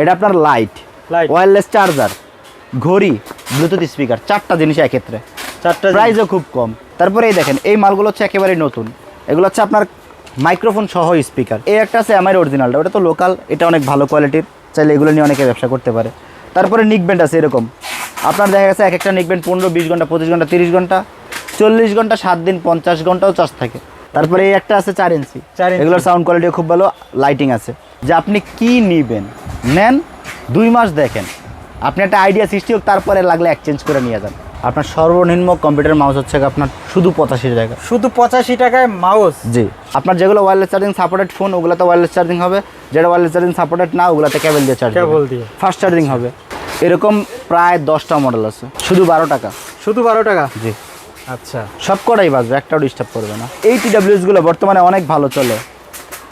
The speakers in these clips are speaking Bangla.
এটা আপনার লাইট. ওয়্যারলেস চার্জার ঘড়ি ব্লুটুথ স্পিকার চারটা জিনিস এক্ষেত্রে চারটা প্রাইসও খুব কম। তারপরে এই দেখেন এই মালগুলো হচ্ছে একেবারেই নতুন। এগুলো হচ্ছে আপনার মাইক্রোফোন সহ স্পিকার এই একটা আছে আমার অরিজিনালটা ওটা তো লোকাল এটা অনেক ভালো কোয়ালিটির চাইলে এগুলো নিয়ে অনেকে ব্যবসা করতে পারে। তারপরে নিক ব্যান্ড আছে এরকম। আপনার দেখা গেছে এক একটা নিক ব্যান্ড পনেরো বিশ ঘণ্টা পঁচিশ ঘণ্টা তিরিশ ঘণ্টা চল্লিশ ঘণ্টা সাত দিন পঞ্চাশ ঘন্টাও চার্জ থাকে। তারপরে এই একটা আছে চার ইঞ্চি। এগুলোর সাউন্ড কোয়ালিটি খুব ভালো লাইটিং আছে। যে আপনি কি নিবেন? নেন দুই মাস দেখেন। আপনি একটা আইডিয়া সৃষ্টি হোক তারপরে লাগলে এক্সচেঞ্জ করে নিয়ে যান। আপনার সর্বনিম্ন কম্পিউটার মাউস হচ্ছে আপনার শুধু পঁচাশি টাকা শুধু পঁচাশি টাকায় মাউস জি। আপনার যেগুলো ওয়্যারলেস চার্জিং সাপোর্টেড ফোন ওগুলোতে ওয়্যারলেস চার্জিং হবে। যেটা ওয়্যারলেস চার্জিং সাপোর্টেড না ওগুলোতে কেবল দিয়ে চার্জ কেবল দিয়ে। ফাস্ট চার্জিং হবে। এরকম প্রায় দশটা মডেল আছে। শুধু বারো টাকা। শুধু বারো টাকা? জি। আচ্ছা। সব কটাই বাজবে একটাও ডিস্টার্ব করবে না। এই টিডাব্লিউএসগুলো বর্তমানে অনেক ভালো চলে।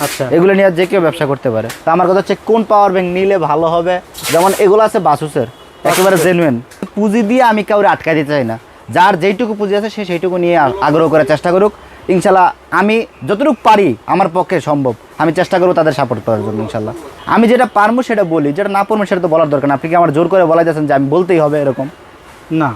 আচ্ছা। এগুলো নিয়ে যে কেউ ব্যবসা করতে পারে। তা আমার কথা হচ্ছে কোন পাওয়ার ব্যাংক নিলে ভালো হবে? যেমন এগুলো আছে বাসুসের একেবারে জেনুইন পুঁজি দিয়ে আমি কাউরে আটকা দিতে চাই না। যার যেইটুকু পুঁজি আছে সে সেইটুকু নিয়ে আগ্রহ করে চেষ্টা করুক। ইনশাল্লাহ আমি যতটুকু পারি আমার পক্ষে সম্ভব আমি চেষ্টা করব তাদের সাপোর্ট করার জন্য ইনশাল্লাহ। আমি যেটা পারব সেটা বলি যেটা না পারব সেটা তো বলার দরকার না। আপনি কি আমার জোর করে বলা যাচ্ছেন যে আমি বলতেই হবে এরকম? না।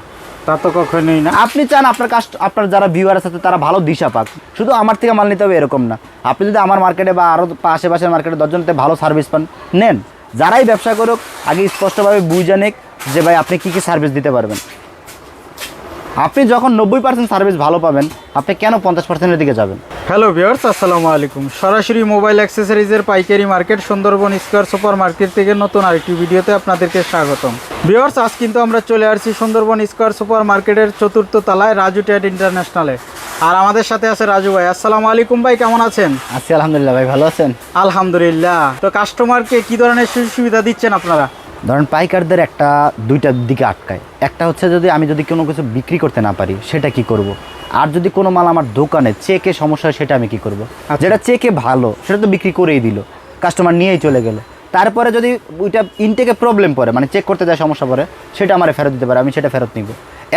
তা তো কখনোই না। আপনি চান আপনার কাস্ট আপনার যারা ভিউয়ার আছে তারা ভালো দিশা পাক। শুধু আমার থেকে মাল নিতে হবে এরকম না। আপনি যদি আমার মার্কেটে বা আরও আশেপাশের মার্কেটে দশজনতে ভালো সার্ভিস পান, নেন। যারাই ব্যবসা করুক, আগে স্পষ্টভাবে বুঝে নেক যে ভাই আপনি কী কী সার্ভিস দিতে পারবেন। আপনি যখন নব্বই পার্সেন্ট সার্ভিস ভালো পাবেন, আপনি কেন পঞ্চাশ পার্সেন্টের দিকে যাবেন? হ্যালো ভিউয়ার্স আসসালামু আলাইকুম। সরাসরি মোবাইল অ্যাক্সেসরিজের পাইকারি market Sundarban square super market থেকে নতুন আরেকটি ভিডিওতে আপনাদেরকে স্বাগতম। ভিউয়ার্স আজ কিন্তু আমরা চলে আসছি সুন্দরবন স্কোয়ার সুপার মার্কেটের চতুর্থ তলায় রাজু ট্যাড ইন্টারন্যাশনালে আর আমাদের সাথে আছে রাজু ভাই। আসসালামু আলাইকুম ভাই কেমন আছেন? আছি আলহামদুলিল্লাহ ভাই ভালো আছেন? আলহামদুলিল্লাহ। তো কাস্টমারকে কি ধরনের সুযোগ সুবিধা দিচ্ছেন আপনারা? ধরেন পাইকারদের একটা দুইটার দিকে আটকায়। একটা হচ্ছে যদি আমি যদি কোনো কিছু বিক্রি করতে না পারি সেটা কি করব। আর যদি কোনো মাল আমার দোকানে চেকে সমস্যা হয় সেটা আমি কি করব। যেটা চেকে ভালো সেটা তো বিক্রি করেই দিল। কাস্টমার নিয়েই চলে গেল। তারপরে যদি ওইটা ইনটেকে প্রবলেম পড়ে মানে চেক করতে যায় সমস্যা পড়ে সেটা আমার ফেরত দিতে পারে আমি সেটা ফেরত নিব।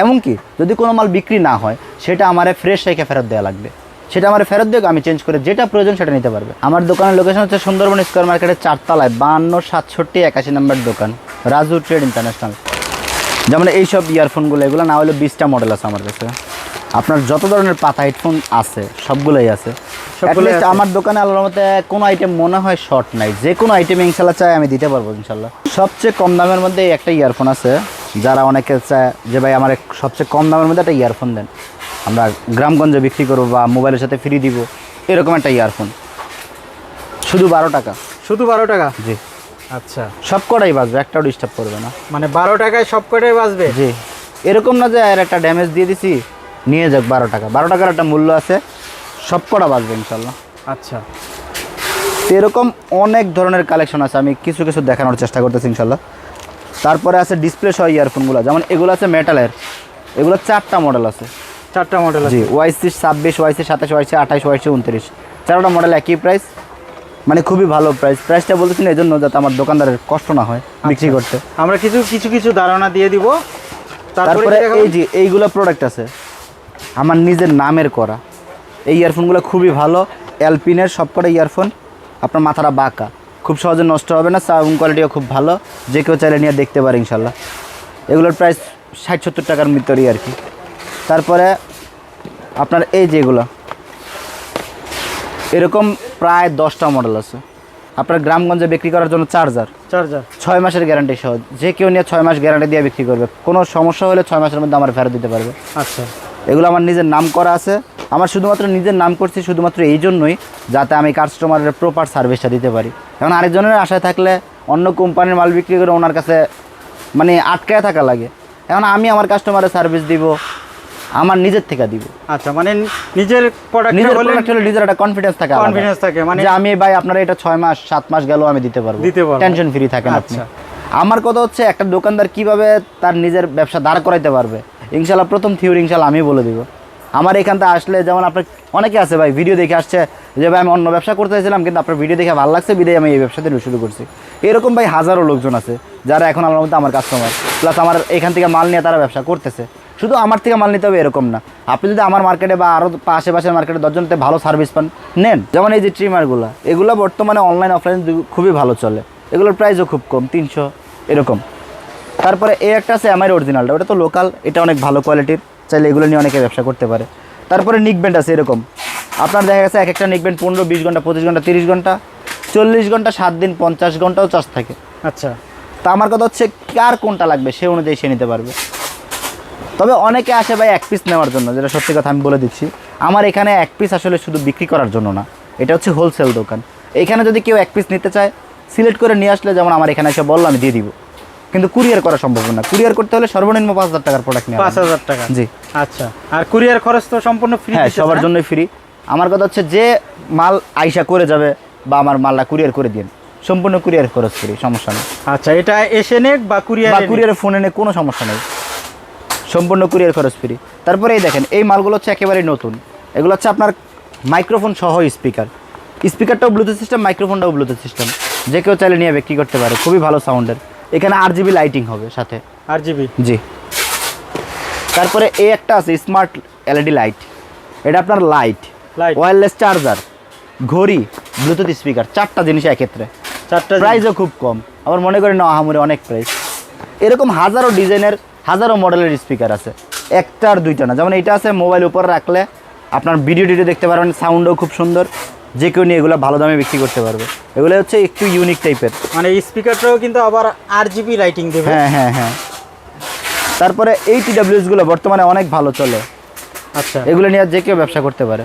এমনকি যদি কোনো মাল বিক্রি না হয় সেটা আমার ফ্রেশ রেখে ফেরত দেওয়া লাগবে। সেটা আমার ফেরত দেবে আমি চেঞ্জ করে যেটা প্রয়োজন সেটা নিতে পারবে। আমার দোকানের লোকেশন হচ্ছে সুন্দরবন স্কোয়ার মার্কেটের চারতলায় বান্ন সাতষট্টি একাশি নম্বর দোকান রাজু ট্রেড ইন্টারন্যাশনাল যেমন এইসব ইয়ারফোনগুলো এগুলো না হলে বিশটা মডেল আছে আমার কাছে। আপনার যত ধরনের পাতা হেডফোন আছে সবগুলোই আছে। আমার দোকানে আল্লাহর মতে কোনো আইটেম মনে হয় শর্ট নাই। যে কোনো আইটেম ইনশাল্লাহ চাই আমি দিতে পারব ইনশাল্লাহ সবচেয়ে কম দামের মধ্যে একটা ইয়ারফোন আছে যারা অনেকে চায় যে ভাই আমার সবচেয়ে কম দামের মধ্যে একটা ইয়ারফোন দেন। আমরা গ্রামগঞ্জে বিক্রি করব বা মোবাইলের সাথে ফ্রি দিব এরকম একটা ইয়ারফোন শুধু বারো টাকা। শুধু বারো টাকা? জি। আচ্ছা। সব কটাই বাজবে একটাও ডিস্টার্ব করবে না। মানে বারো টাকায় সব কটাই বাঁচবে জি। এরকম না যে আর একটা ড্যামেজ দিয়ে দিছি নিয়ে যাক বারো টাকা। বারো টাকার একটা মূল্য আছে সব কটা বাজবে ইনশাল্লাহ। আচ্ছা। এরকম অনেক ধরনের কালেকশন আছে আমি কিছু কিছু দেখানোর চেষ্টা করতেছি ইনশাল্লাহ। তারপরে আছে ডিসপ্লে সহ ইয়ারফোনগুলো যেমন এগুলো আছে মেটালের এগুলো চারটা মডেল আছে। চারটা মডেল আছে। জি ওয়াইসি ছাব্বিশ ওয়াইসি সাতাশ ওয়াইসি আঠাশ ওয়াইসি উনত্রিশ। চারটা মডেল একই প্রাইস মানে খুবই ভালো প্রাইস প্রাইসটা বলতেছি না এই জন্য যাতে আমার দোকানদারের কষ্ট না হয় বিক্রি করতে। আমরা কিছু কিছু কিছু ধারণা দিয়ে দিব। তারপরে? এই যে এইগুলো প্রোডাক্ট আছে। আমার নিজের নামের করা। এই ইয়ারফোনগুলো খুবই ভালো। অ্যালপিনের সবকটা ইয়ারফোন আপনার মাথাটা বাঁকা। খুব সহজে নষ্ট হবে না সাউন্ড কোয়ালিটিও খুব ভালো। যে কেউ চাইলে নিয়ে দেখতে পারে ইনশাল্লাহ। এগুলোর প্রাইস ষাট সত্তর টাকার ভিতরেই আর কি। তারপরে আপনার এই যেগুলো এরকম প্রায় দশটা মডেল আছে। আপনার গ্রামগঞ্জে বিক্রি করার জন্য চার্জার চার্জার ছয় মাসের গ্যারান্টি সহ। যে কেউ নিয়ে ছয় মাস গ্যারান্টি দিয়ে বিক্রি করবে। কোনো সমস্যা হলে ছয় মাসের মধ্যে আমার ফেরত দিতে পারবে। আচ্ছা। এগুলো আমার নিজের নাম করা আছে। আমার শুধুমাত্র নিজের নাম করছি শুধুমাত্র এই জন্যই যাতে আমি কাস্টমারের প্রপার সার্ভিসটা দিতে পারি। এখন আরেকজনের আশায় থাকলে অন্য কোম্পানির মাল বিক্রি করে ওনার কাছে মানে আটকায় থাকা লাগে। এখন আমি আমার কাস্টমারের সার্ভিস দিব আমার নিজের থেকে দিব। আচ্ছা মানে নিজের প্রোডাক্ট নিজের প্রোডাক্ট হলে নিজের একটা কনফিডেন্স থাকে। Confidence থাকে, মানে- যে আমি ভাই আপনার এটা ছয় মাস সাত মাস গেল আমি দিতে পারব। দিতে পারব। টেনশন ফ্রি থাকেন আপনি। আচ্ছা। আমার কথা হচ্ছে একটা দোকানদার কীভাবে তার নিজের ব্যবসা দাঁড় করাইতে পারবে? ইনশাল্লাহ প্রথম থিওরি ইনশাল্লাহ আমি বলে দিব। আমার এখান থেকে আসলে যেমন আপনার অনেকে আছে ভাই ভিডিও দেখে আসছে যে ভাই আমি অন্য ব্যবসা করতে চাইছিলাম কিন্তু আপনার ভিডিও দেখে ভালো লাগছে বিদায় আমি এই ব্যবসাতে শুরু করছি। এরকম ভাই হাজারো লোকজন আছে যারা এখন আমার মধ্যে আমার কাস্টমার প্লাস আমার এখান থেকে মাল নিয়ে তারা ব্যবসা করতেছে। শুধু আমার থেকে মাল নিতে হবে এরকম না। আপনি যদি আমার মার্কেটে বা আরও আশেপাশের মার্কেটে দশজনতে ভালো সার্ভিস পান নেন। যেমন এই যে ট্রিমারগুলো এগুলো বর্তমানে অনলাইন অফলাইন খুবই ভালো চলে। এগুলোর প্রাইসও খুব কম তিনশো এরকম। তারপরে এই একটা আছে এমআই অরিজিনালটা ওটা তো লোকাল এটা অনেক ভালো কোয়ালিটির চাইলে এগুলো নিয়ে অনেকে ব্যবসা করতে পারে। তারপরে নিক ব্যান্ড আছে এরকম। আপনার দেখা গেছে এক একটা নিক ব্যান্ড পনেরো বিশ ঘণ্টা পঁচিশ ঘণ্টা তিরিশ ঘণ্টা চল্লিশ ঘণ্টা সাত দিন পঞ্চাশ ঘন্টাও চার্জ থাকে। আচ্ছা। তা আমার কথা হচ্ছে কার কোনটা লাগবে সে অনুযায়ী সে নিতে পারবে। তবে অনেকে আসে ভাই এক পিস নেওয়ার জন্য যেটা সত্যি কথা আমি বলে দিচ্ছি। আমার এখানে এক পিস আসলে শুধু বিক্রি করার জন্য না এটা হচ্ছে হোলসেল দোকান। এখানে যদি কেউ এক পিস নিতে চায় সিলেক্ট করে নিয়ে আসলে যেমন আমার এখানে এসে বলল আমি দিয়ে দিব। কিন্তু কুরিয়ার করা সম্ভব না। কুরিয়ার করতে হলে সর্বনিম্ন পাঁচ হাজার টাকার প্রোডাক্ট নেওয়া পাঁচ হাজার টাকা। জি। আচ্ছা আর কুরিয়ার খরচ তো সম্পূর্ণ ফ্রি হ্যাঁ সবার জন্যই ফ্রি আমার কথা হচ্ছে যে মাল আইসা করে যাবে বা আমার মালটা কুরিয়ার করে দিন সম্পূর্ণ কুরিয়ার খরচ ফ্রি সমস্যা নেই। আচ্ছা এটা এসে নেক বা কুরিয়ার বা কুরিয়ারে ফোনে নিয়ে কোনো সমস্যা নেই। সম্পূর্ণ কুরিয়ার খরচ ফ্রি। তারপরে এই দেখেন এই মালগুলো হচ্ছে একেবারেই নতুন। এগুলো হচ্ছে আপনার মাইক্রোফোন সহ স্পিকার। স্পিকারটাও ব্লুটুথ সিস্টেম মাইক্রোফোনটাও ব্লুটুথ সিস্টেম যে কেউ চাইলে নিয়ে বিক্রি করতে পারে খুবই ভালো সাউন্ডের এখানে আর জিবি লাইটিং হবে সাথে। আর জিবি জি। তারপরে এই একটা আছে স্মার্ট এলইডি লাইট এটা আপনার লাইট Light. ওয়্যারলেস চার্জার ঘড়ি ব্লুটুথ স্পিকার চারটা জিনিস এক্ষেত্রে চারটা প্রাইসও খুব কম। আমার মনে করি না আহামরি অনেক প্রাইস এরকম হাজারো ডিজাইনের হাজারো মডেলের স্পিকার আছে। একটা আর দুইটা না। যেমন এটা আছে মোবাইল উপর রাখলে আপনার ভিডিও টিডিও দেখতে পারবেন সাউন্ডও খুব সুন্দর। যে কেউ নিয়ে এগুলো ভালো দামে বিক্রি করতে পারবে। এগুলো হচ্ছে একটু ইউনিক টাইপের মানে এই স্পিকারটাও কিন্তু আবার আর জিবি লাইটিং দেবে। হ্যাঁ হ্যাঁ হ্যাঁ। তারপরে এই টিডাব্লিউসগুলো বর্তমানে অনেক ভালো চলে। আচ্ছা। এগুলো নিয়ে যে কেউ ব্যবসা করতে পারে।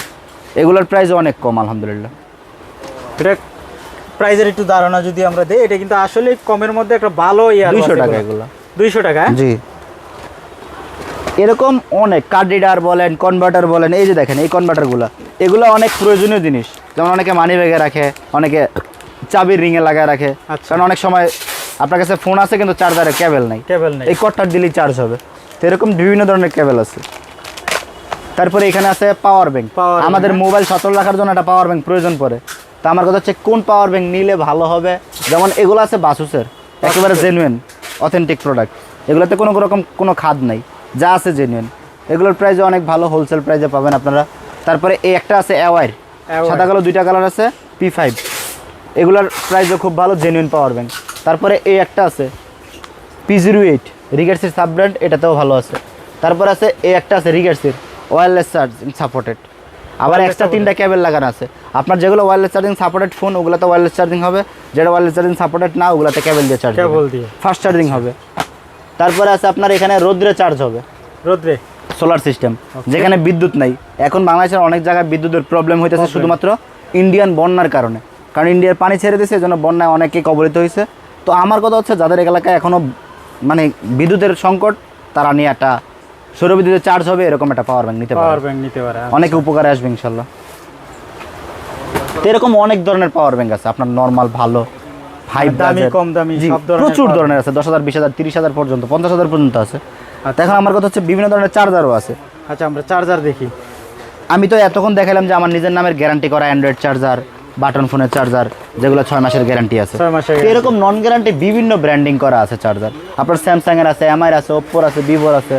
এগুলোর প্রাইসও অনেক কম আলহামদুলিল্লাহ। এটা প্রাইজের একটু ধারণা যদি আমরা দেই এটা কিন্তু আসলে কমের মধ্যে একটা ভালো ইয়ার দুইশো টাকা এগুলো। দুইশো টাকা হ্যাঁ? জি। এরকম অনেক কার্ড রিডার বলেন কনভার্টার বলেন এই যে দেখেন এই কনভার্টারগুলো এগুলো অনেক প্রয়োজনীয় জিনিস। যেমন অনেকে মানি ব্যাগে রাখে অনেকে চাবির রিংয়ে লাগায় রাখে। আচ্ছা। কারণ অনেক সময় আপনার কাছে ফোন আছে কিন্তু চার্জারে কেবল নাই। কেবল নেই। এই কটটার দিলেই চার্জ হবে। তো এরকম বিভিন্ন ধরনের কেবল আছে। তারপরে এখানে আছে পাওয়ার ব্যাংক আমাদের হ্যাঁ। মোবাইল সচল রাখার জন্য একটা পাওয়ার ব্যাংক প্রয়োজন পড়ে। তা আমার কথা হচ্ছে কোন পাওয়ার ব্যাংক নিলে ভালো হবে? যেমন এগুলো আছে বাসুসের একেবারে জেনুইন অথেন্টিক প্রোডাক্ট এগুলোতে কোনো রকম কোনো খাদ নাই। যা আছে জেনুইন এগুলোর প্রাইসে অনেক ভালো হোলসেল প্রাইসে পাবেন আপনারা। তারপরে এই একটা আছে অ্যাওয়ার সাদা কালো দুইটা কালার আছে পি ফাইভ এগুলোর প্রাইসও খুব ভালো জেনুইন পাওয়ার ব্যাংক তারপরে এই একটা আছে পি জিরো এইট রিগার্সির সাব ব্র্যান্ড এটাতেও ভালো আছে। তারপর আছে এই একটা আছে রিগার্সির ওয়্যারলেস চার্জিং সাপোর্টেড আবার এক্সট্রা। তিনটা কেবল লাগানো আছে। আপনার যেগুলো ওয়্যারলেস চার্জিং সাপোর্টেড ফোন ওগুলোতে ওয়্যারলেস চার্জিং হবে। যেটা ওয়্যারলেস চার্জিং সাপোর্টেড না ওগুলোতে কেবল দিয়ে চার্জ কেবল দিয়ে। ফাস্ট চার্জিং হবে। তারপরে আছে আপনার এখানে রোদ্রে চার্জ হবে। রোদ্রে? সোলার সিস্টেম যেখানে বিদ্যুৎ নাই। এখন বাংলাদেশের অনেক জায়গায় বিদ্যুতের প্রবলেম হইতেছে শুধুমাত্র ইন্ডিয়ান বন্যার কারণে। কারণ ইন্ডিয়ার পানি ছেড়ে দিয়েছে এজন্য বন্যায় অনেকে কবলিত হয়েছে তো আমার কথা হচ্ছে যাদের এলাকায় এখনও মানে বিদ্যুতের সংকট তারা নিয়ে একটা সৌর বিদ্যুতের চার্জ হবে এরকম একটা পাওয়ার ব্যাংক নিতে পাওয়ার ব্যাংক নিতে পারে অনেকে উপকারে আসবে ইনশাল্লাহ। তো এরকম অনেক ধরনের পাওয়ার ব্যাংক আছে আপনার নর্মাল ভালো। হাই দামি, কম দামি, সব ধরনের প্রচুর ধরনের আছে দশ হাজার বিশ হাজার তিরিশ হাজার পর্যন্ত পঞ্চাশ হাজার পর্যন্ত আছে। আর এখন আমার কথা হচ্ছে বিভিন্ন ধরনের চার্জারও আছে। আচ্ছা আমরা চার্জার দেখি। আমি তো এতক্ষণ দেখালাম যে আমার নিজের নামের গ্যারান্টি করা অ্যান্ড্রয়েড চার্জার বাটন ফোনের চার্জার যেগুলো ছয় মাসের গ্যারান্টি আছে। এরকম নন গ্যারান্টি বিভিন্ন ব্র্যান্ডিং করা আছে চার্জার আপনার স্যামসাং এর আছে এমআই আছে ওপ্পোর আছে ভিভোর আছে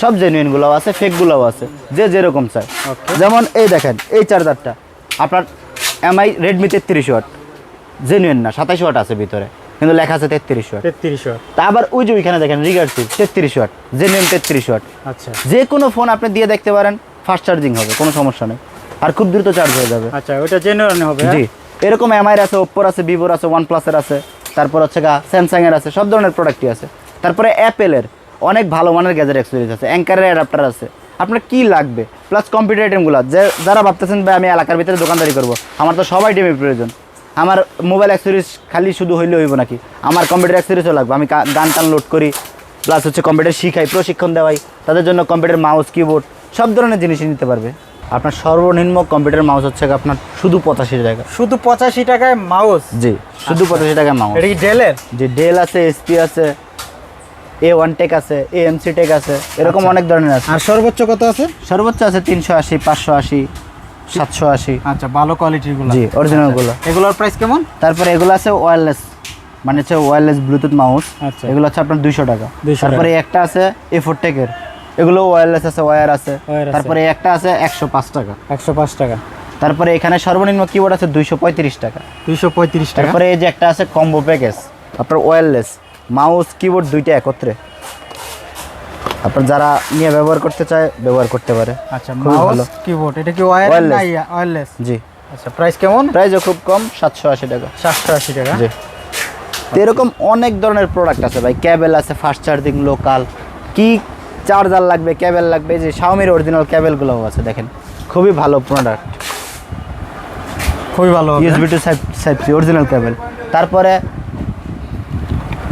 সব জেনুইনগুলোও আছে ফেকগুলোও আছে যে যেরকম চায়। যেমন এই দেখেন এই চার্জারটা আপনার এমআই রেডমি তেত্রিশ ওয়াট জেনুইন না সাতাশ ওয়াট আছে ভিতরে কিন্তু লেখা আছে তেত্রিশ ওয়াট। তেত্রিশ ওয়াট। তা আবার ওই যে ওইখানে দেখেন রিগার্সিভ তেত্রিশ ওয়াট জেনুইন তেত্রিশ ওয়াট। আচ্ছা। যে কোনো ফোন আপনি দিয়ে দেখতে পারেন ফাস্ট চার্জিং হবে কোনো সমস্যা নেই। আর খুব দ্রুত চার্জ হয়ে যাবে। আচ্ছা ওটা জেনুইন হবে হ্যাঁ? জি। এরকম এমআই আছে ওপ্পোর আছে ভিভোর আছে ওয়ান প্লাসের আছে তারপর হচ্ছে গা স্যামসাং এর আছে সব ধরনের প্রোডাক্টই আছে। তারপরে অ্যাপেলের অনেক ভালো মানের গ্যাজেট এক্সপিরিয়েন্স আছে অ্যাঙ্কারের অ্যাডাপ্টার আছে। আপনার কি লাগবে? প্লাস কম্পিউটার আইটেমগুলো যে যারা ভাবতেছেন ভাই আমি এলাকার ভিতরে দোকানদারি করব আমার তো সবাই টিমের প্রয়োজন। আমার মোবাইল অ্যাক্সেসরিজ খালি শুধু হইলে হইব নাকি? আমার কম্পিউটার অ্যাক্সেসরিজও লাগবে। আমি গান টান লোড করি প্লাস হচ্ছে কম্পিউটার শিখাই প্রশিক্ষণ দেওয়াই। তাদের জন্য কম্পিউটার মাউস কিবোর্ড সব ধরনের জিনিসই নিতে পারবে। আপনার সর্বনিম্ন কম্পিউটার মাউস হচ্ছে আপনার শুধু পঁচাশি টাকা শুধু পঁচাশি টাকায় মাউস জি শুধু পঁচাশি টাকায় মাউস এটা কি ডেলের যে ডেল আছে এসপি আছে এ ওয়ান টেক আছে এ এমসি টেক আছে এরকম আচ্ছা। অনেক ধরনের আছে। আর সর্বোচ্চ কত আছে? সর্বোচ্চ আছে তিনশো আশি পাঁচশো আশি। সাতশো আশি। আচ্ছা ভালো কোয়ালিটিরগুলো। জি অরিজিনালগুলো। এগুলোর প্রাইস কেমন? তারপরে এগুলো আছে ওয়্যারলেস মানে হচ্ছে ওয়্যারলেস ব্লুটুথ মাউস আচ্ছা। এগুলো হচ্ছে আপনার দুইশো টাকা। তারপরে একটা আছে এ ফোর টেকের এগুলো ওয়্যারলেস আছে ওয়্যার আছে। তারপরে একটা আছে একশো পাঁচ টাকা। একশো পাঁচ টাকা। তারপরে এখানে সর্বনিম্ন কিবোর্ড আছে দুইশো পঁয়ত্রিশ টাকা। দুইশো পঁয়ত্রিশ টাকা। তারপরে এই যে একটা আছে কম্বো প্যাকেজ আপনার ওয়্যারলেস মাউস কিবোর্ড দুইটা একত্রে। আপনার যারা নিয়ে ব্যবহার করতে চায় ব্যবহার করতে পারে। আচ্ছা মাউস। কিবোর্ড এটা কি ওয়্যার না ওয়্যারলেস জি। আচ্ছা প্রাইস কেমন? প্রাইসও খুব কম সাতশো আশি টাকা। সাতশো আশি টাকা? জি। এরকম অনেক ধরনের প্রোডাক্ট আছে ভাই। ক্যাবেল আছে ফাস্ট চার্জিং লোকাল কি চার্জার লাগবে ক্যাবেল লাগবে যে শাওমির অরিজিনাল ক্যাবেলগুলোও আছে দেখেন। খুবই ভালো প্রোডাক্ট খুবই ভালো। USB to type C original cable তারপরে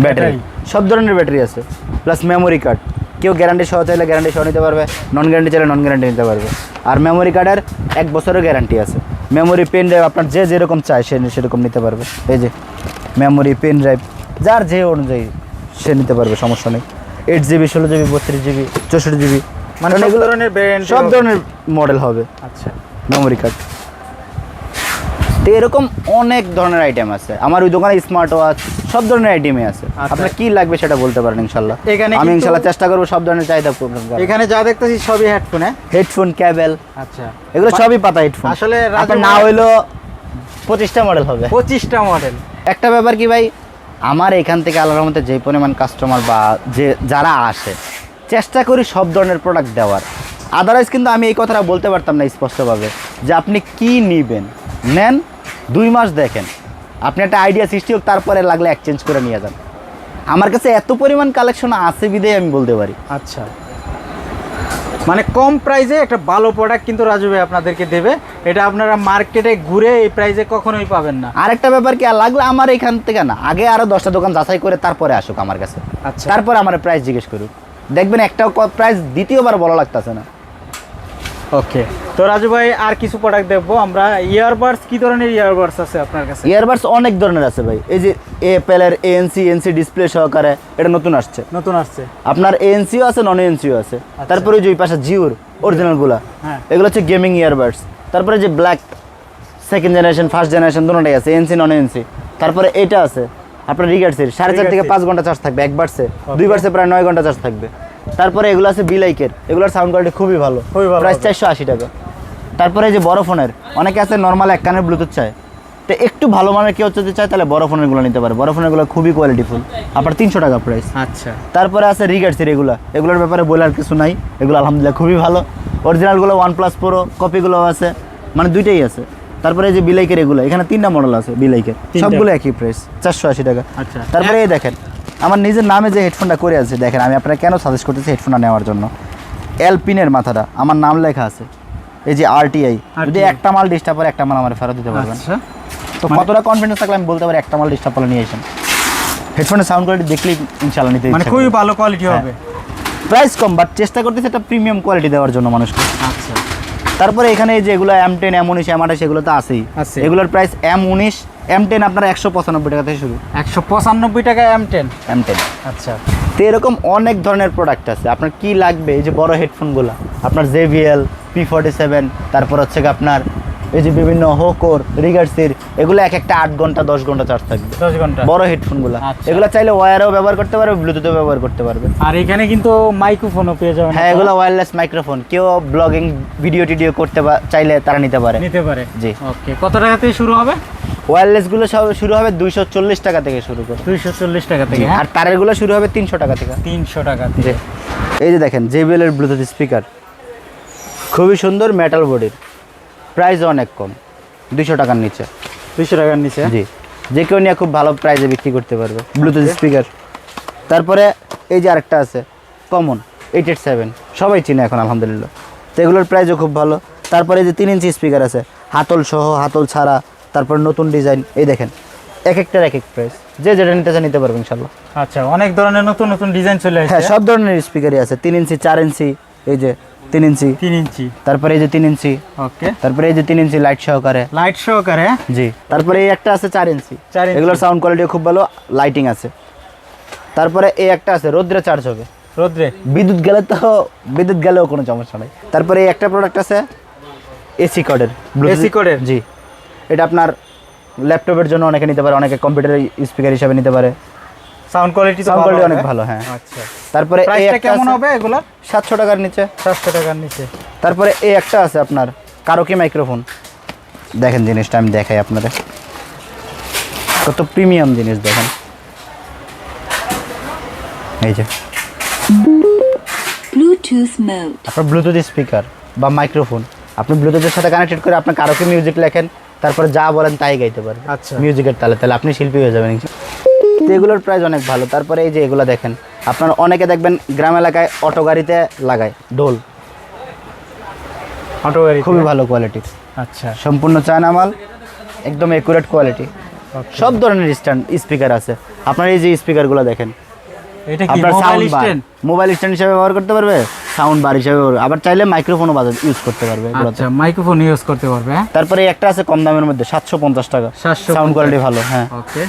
ব্যাটারি সব ধরনের ব্যাটারি আছে। প্লাস মেমোরি কার্ড কেউ গ্যারান্টি সহ চাইলে গ্যারান্টি সহ নিতে পারবে নন গ্যারান্টি চাইলে নন গ্যারান্টি নিতে পারবে। আর মেমোরি কার্ডের এক বছরের গ্যারান্টি আছে। মেমোরি পেন ড্রাইভ আপনার যে যেরকম চায় সে সেরকম নিতে পারবে। এই যে মেমোরি পেন ড্রাইভ যার যে অনুযায়ী সে নিতে পারবে সমস্যা নেই। এইট জিবি ষোলো জিবি বত্রিশ জিবি চৌষট্টি জিবি মানে সব ধরনের ভ্যারিয়েন্ট সব ধরনের মডেল হবে। আচ্ছা। মেমোরি কার্ড তো এরকম অনেক ধরনের আইটেম আছে। আমার ওই দোকানে স্মার্ট ওয়াচ সব ধরনের আইটেমই আছে। আচ্ছা। আপনার কি লাগবে সেটা বলতে পারেন ইনশাল্লাহ। এখানে আমি ইনশাল্লাহ চেষ্টা করব সব ধরনের চাহিদা। এখানে যা দেখতেছি সবই হেডফোনে হেডফোন ক্যাবেল আচ্ছা। এগুলো সবই পাতা হেডফোন আসলে না হইল পঁচিশটা মডেল হবে। পঁচিশটা মডেল একটা ব্যাপার কি ভাই আমার এখান থেকে আল্লাহর মধ্যে যে পরিমাণ কাস্টমার বা যে যারা আসে চেষ্টা করি সব ধরনের প্রোডাক্ট দেওয়ার। আদারওয়াইজ কিন্তু আমি এই কথাটা বলতে পারতাম না স্পষ্টভাবে যে আপনি কি নিবেন। নেন দুই মাস দেখেন। আপনি একটা আইডিয়া সৃষ্টি হোক তারপরে লাগলে এক্সচেঞ্জ করে নিয়ে যান। আমার কাছে এত পরিমাণ কালেকশন আছে বিদেই আমি বলতে পারি। আচ্ছা। মানে কম প্রাইসে একটা ভালো প্রোডাক্ট কিন্তু রাজু ভাই আপনাদেরকে দেবে। এটা আপনারা মার্কেটে ঘুরে এই প্রাইসে কখনোই পাবেন না। আরেকটা ব্যাপার কি লাগলে আমার এখান থেকে না আগে আরও দশটা দোকান যাচাই করে তারপরে আসুক আমার কাছে। আচ্ছা। তারপরে আমার প্রাইস জিজ্ঞেস করুক। দেখবেন একটাও প্রাইস দ্বিতীয়বার বলা লাগতেছে না। ওকে তো রাজু ভাই আর কিছু প্রোডাক্ট দেখব। আমরা ইয়ারবাডস কি ধরনের ইয়ারবাডস আছে আপনার কাছে? ইয়ারবাডস অনেক ধরনের আছে ভাই। এই যে এপেলের এএনসি এনসি ডিসপ্লে সহকারে এটা নতুন আসছে। নতুন আসছে। আপনার এএনসিও আছে নন এএনসিও আছে। তারপরে ওই যে ওই পাশে জিওর অরিজিনালগুলা হ্যাঁ। এগুলো হচ্ছে গেমিং ইয়ারবাডস তারপরে যে black second generation first generation দুটোটাই আছে এনসি নন এনসি তারপরে এটা আছে আপনার রিগার্সের সাড়ে চার থেকে পাঁচ ঘণ্টা চার্জ থাকবে একবারসে দুই বারসে প্রায় নয় ঘণ্টা চার্জ থাকবে। তারপরে এগুলো আছে বিলাইকের। এগুলোর সাউন্ড কোয়ালিটি খুবই ভালো। খুবই ভালো প্রাইস চারশো আশি টাকা। তারপরে এই যে বড় ফোনের অনেকে আছে নর্মাল এক কানের ব্লুটুথ চায়। তো একটু ভালো মানের কেউ যদি চায় তাহলে বড় ফোনেরগুলো নিতে পারে। বড় ফোনেরগুলো খুবই কোয়ালিটিফুল আপনার তিনশো টাকা প্রাইস আচ্ছা। তারপরে আছে রিগার্সের এগুলো এগুলোর ব্যাপারে বলার কিছু নাই। এগুলো আলহামদুলিল্লাহ খুবই ভালো। অরিজিনালগুলো ওয়ান প্লাস প্রো কপিগুলো আছে। মানে দুইটাই আছে। তারপরে এই যে বিলাইকের এগুলো এখানে তিনটা মডেল আছে বিলাইকের। সবগুলো একই প্রাইস চারশো আশি টাকা। আচ্ছা। তারপরে এই দেখেন আমার নিজের নামে যে হেডফোনটা করে আছে দেখেন আমি আপনারা কেন সাজেস্ট করতেছি হেডফোনটা নেওয়ার জন্য? এল পিনের মাথাটা আমার নাম লেখা আছে। এই যে আরটিআই যদি একটা মাল ডিস্টার্ব করে একটা মাল আমার ফেরত দিতে পারবেন। আচ্ছা। তো কতটা কনফিডেন্স থাকলে আমি বলতে পারি একটা মাল ডিস্টার্ব করলে নিয়ে আসেন। হেডফোনের সাউন্ড কোয়ালিটি দেখলেই ইনশাল্লাহ নিতে মানে খুবই ভালো কোয়ালিটি হ্যাঁ। হবে। প্রাইস কম বাট চেষ্টা করতেছি একটা প্রিমিয়াম কোয়ালিটি দেওয়ার জন্য মানুষকে। আচ্ছা। তারপরে এখানে এই যে এম টেন এম উনিশ এম আঠাশ এগুলো তো আছেই। আছে। এগুলোর প্রাইস এম উনিশ এম টেন আপনার একশো পঁচানব্বই টাকা থেকে শুরু। একশো পঁচানব্বই টাকা এম টেন এম টেন আচ্ছা। তো এরকম অনেক ধরনের প্রোডাক্ট আছে। আপনার কি লাগবে? এই যে বড় হেডফোনগুলো আপনার জেভিএল পি ফর্টি সেভেন তারপর হচ্ছে আপনার এই যে বিভিন্ন হোকোর রিগার্সির এগুলো এক একটা আট ঘণ্টা দশ ঘণ্টা চার্জ থাকবে। দশ ঘণ্টা। বড় হেডফোনগুলো আচ্ছা। এগুলো চাইলে ওয়ারও ব্যবহার করতে পারবে ব্লুটুথও ব্যবহার করতে পারবে। আর এখানে কিন্তু মাইক্রোফোনও পেয়ে যাবেন। হ্যাঁ এগুলো ওয়্যারলেস মাইক্রোফোন কেউ ব্লগিং ভিডিও টিডিও করতে চাইলে তারা নিতে পারে। নিতে পারে। জি। ওকে কত টাকা থেকে শুরু হবে? ওয়্যারলেসগুলো সব শুরু হবে দুইশো চল্লিশ টাকা থেকে শুরু করে। দুইশো চল্লিশ টাকা থেকে হ্যাঁ? আর তারেরগুলো শুরু হবে তিনশো টাকা থেকে। তিনশো টাকা জি। থেকে। এই যে দেখেন JBL এর ব্লুটুথ স্পিকার খুবই সুন্দর মেটাল বডির প্রাইস অনেক কম দুশো টাকার নিচে। দুইশো টাকার নিচে? জি যে কেউ নিয়ে খুব ভালো প্রাইসে বিক্রি করতে পারবে ব্লুটুথ স্পিকার তারপরে এই যে আরেকটা আছে কমন এইট এইট সেভেন সবাই চিনে এখন আলহামদুলিল্লাহ। তো এগুলোর প্রাইসও খুব ভালো। তারপরে এই যে তিন ইঞ্চি স্পিকার আছে হাতল সহ হাতল ছাড়া তারপর নতুন ডিজাইন এই দেখেন এক একটার এক এক প্রাইস যে যেটা নিতে চায় নিতে পারবে ইনশাল্লাহ আচ্ছা অনেক ধরনের নতুন নতুন ডিজাইন চলে আসে হ্যাঁ সব ধরনের স্পিকারই আছে তিন ইঞ্চি চার ইঞ্চি এই যে তিন ইঞ্চি। তিন ইঞ্চি। তারপরে এই যে তিন ইঞ্চি। ওকে। তারপরে এই যে তিন ইঞ্চি লাইট সহকারে। লাইট সহকারে? জি। তারপরে এই একটা আছে চার ইঞ্চি। চার ইঞ্চি। এগুলোর সাউন্ড কোয়ালিটি খুব ভালো লাইটিং আছে। তারপরে এই একটা আছে রোদ্রে চার্জ হবে। রোদ্রে। বিদ্যুৎ গেলে তো বিদ্যুৎ গেলেও কোনো সমস্যা নেই। তারপরে এই একটা প্রোডাক্ট আছে এসি কোডের AC code-এর? জি। এটা আপনার ল্যাপটপের জন্য অনেকে নিতে পারে অনেকে কম্পিউটারের স্পিকার হিসাবে নিতে পারে। সাউন্ড কোয়ালিটি সাউন্ড কোয়ালিটি অনেক ভালো হ্যাঁ। আচ্ছা। তারপরে এই প্রাইসটা একটা কেমন হবে এগুলার? সাতশো টাকার নিচে। চারশো টাকার নিচে। তারপরে এই একটা আছে আপনার কারোকি মাইক্রোফোন। দেখেন জিনিসটা আমি দেখাই আপনাদের। কত প্রিমিয়াম জিনিস দেখেন। এই যে। Bluetooth mode. আপনার ব্লুটুথ স্পিকার বা মাইক্রোফোন আপনি ব্লুটুথের সাথে কানেক্টেড করে আপনার কারোকে মিউজিক লেখেন তারপরে যা বলেন তাই গাইতে পারবেন। আচ্ছা। মিউজিকের তালে তাহলে আপনি শিল্পী হয়ে যাবেন। তো এগুলোর প্রাইস অনেক ভালো। তারপরে এই যে এগুলো দেখেন আপনার অনেকে দেখবেন গ্রাম এলাকায় অটো গাড়িতে লাগায় ঢোল। অটো গাড়ি খুবই ভালো কোয়ালিটি আচ্ছা। সম্পূর্ণ চায়না মাল একদম একুরেট কোয়ালিটি সব ধরনের স্ট্যান্ড স্পিকার আছে। আপনার এই যে স্পিকারগুলো দেখেন এটা কি আপনার মোবাইল স্ট্যান্ড মোবাইল স্ট্যান্ড হিসেবে ব্যবহার করতে পারবে সাউন্ড বার হিসেবে আবার চাইলে মাইক্রোফোনও বাজার ইউজ করতে পারবে আচ্ছা মাইক্রোফোন ইউজ করতে পারবে হ্যাঁ? তারপরে একটা আছে কম দামের মধ্যে সাতশো পঞ্চাশ টাকা। সাউন্ড কোয়ালিটি ভালো হ্যাঁ। ওকে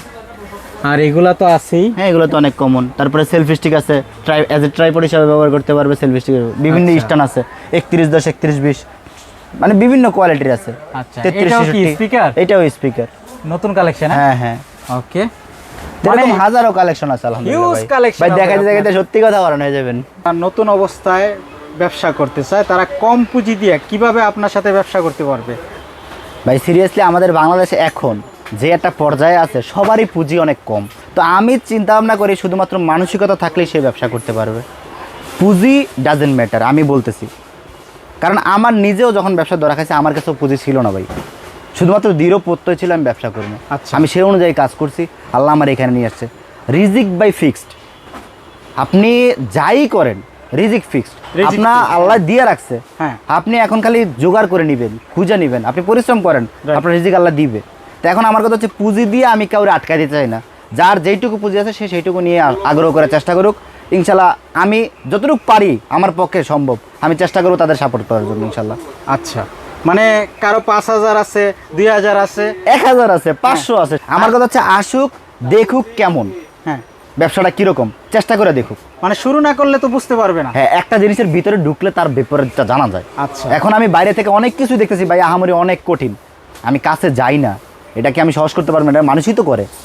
আর এগুলা তো আছেই। হ্যাঁ এগুলো তো অনেক কমন তারপরে সেলফি স্টিক আছে। ট্রাই অ্যাজ এ ট্রাইপড হিসাবে ব্যবহার করতে পারবে সেলফি স্টিক বিভিন্ন আচ্ছা। স্ট্যান্ড আছে। একত্রিশ দশ একত্রিশ বিশ। মানে বিভিন্ন কোয়ালিটির আছে। আচ্ছা, 33, এটাও কি 66 speaker? এটাও স্পিকার নতুন কালেকশন হ্যাঁ? হ্যাঁ ওকে এরকম হাজারো কালেকশন আছে আলহামদুলিল্লাহ ভাই। দেখাইতে আপনার। সত্যি কথা বলেন হয়ে যাবেন। আর নতুন অবস্থায় ব্যবসা করতে চায় তারা কম পুঁজি দিয়ে কীভাবে আপনার সাথে ব্যবসা করতে পারবে? ভাই সিরিয়াসলি আমাদের বাংলাদেশে এখন যে একটা পর্যায়ে আছে সবারই পুঁজি অনেক কম। তো আমি চিন্তা ভাবনা করি শুধুমাত্র মানসিকতা থাকলেই সে ব্যবসা করতে পারবে। পুঁজি ডাজেন্ট ম্যাটার আমি বলতেছি। কারণ আমার নিজেও যখন ব্যবসা ধরা খাইছে আমার কাছেও পুঁজি ছিল না ভাই। শুধুমাত্র দৃঢ় প্রত্যয় ছিল আমি ব্যবসা করব। আচ্ছা। আমি সেই অনুযায়ী কাজ করছি আল্লাহ আমার এখানে নিয়ে আসছে। রিজিক বাই ফিক্সড। আপনি যাই করেন রিজিক ফিক্সড। আপনার আল্লাহ দিয়ে রাখছে। হ্যাঁ। আপনি এখন খালি জোগাড় করে নেবেন খুঁজে নেবেন। আপনি পরিশ্রম করেন আপনার রিজিক আল্লাহ দিবে। তো এখন আমার কথা হচ্ছে পুঁজি দিয়ে আমি কাউরে আটকাই দিতে চাই না। যার যেইটুকু পুঁজি আছে সে সেইটুকু নিয়ে আগ্রহ করার চেষ্টা করুক। ইনশাল্লাহ আমি যতটুকু পারি আমার পক্ষে সম্ভব আমি চেষ্টা করব তাদের সাপোর্ট করার জন্য ইনশাল্লাহ আচ্ছা। মানে কারও পাঁচ হাজার আছে দুই হাজার আছে? এক হাজার আছে পাঁচশো আছে। আমার কথা হচ্ছে আসুক দেখুক কেমন। হ্যাঁ। ব্যবসাটা কীরকম চেষ্টা করে দেখুক। মানে শুরু না করলে তো বুঝতে পারবে না। হ্যাঁ একটা জিনিসের ভিতরে ঢুকলে তার বিপরীতটা জানা যায়। আচ্ছা। এখন আমি বাইরে থেকে অনেক কিছু দেখতেছি ভাই আহামরি অনেক কঠিন। আমি কাছে যাই না। এটা কি আমি সহজ করতে পারব না এটা মানুষই তো করে।